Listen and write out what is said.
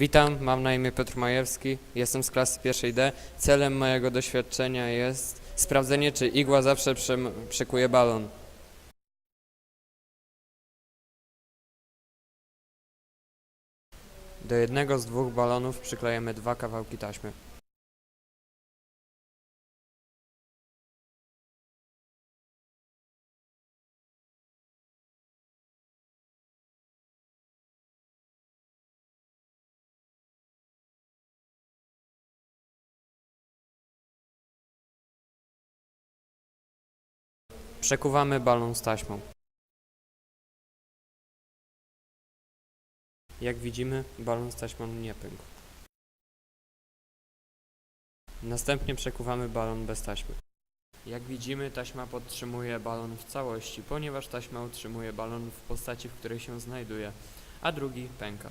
Witam, mam na imię Piotr Majewski, jestem z klasy pierwszej D. Celem mojego doświadczenia jest sprawdzenie, czy igła zawsze przekuje balon. Do jednego z dwóch balonów przyklejemy dwa kawałki taśmy. Przekuwamy balon z taśmą. Jak widzimy, balon z taśmą nie pękł. Następnie przekuwamy balon bez taśmy. Jak widzimy, taśma podtrzymuje balon w całości, ponieważ taśma utrzymuje balon w postaci, w której się znajduje, a drugi pęka.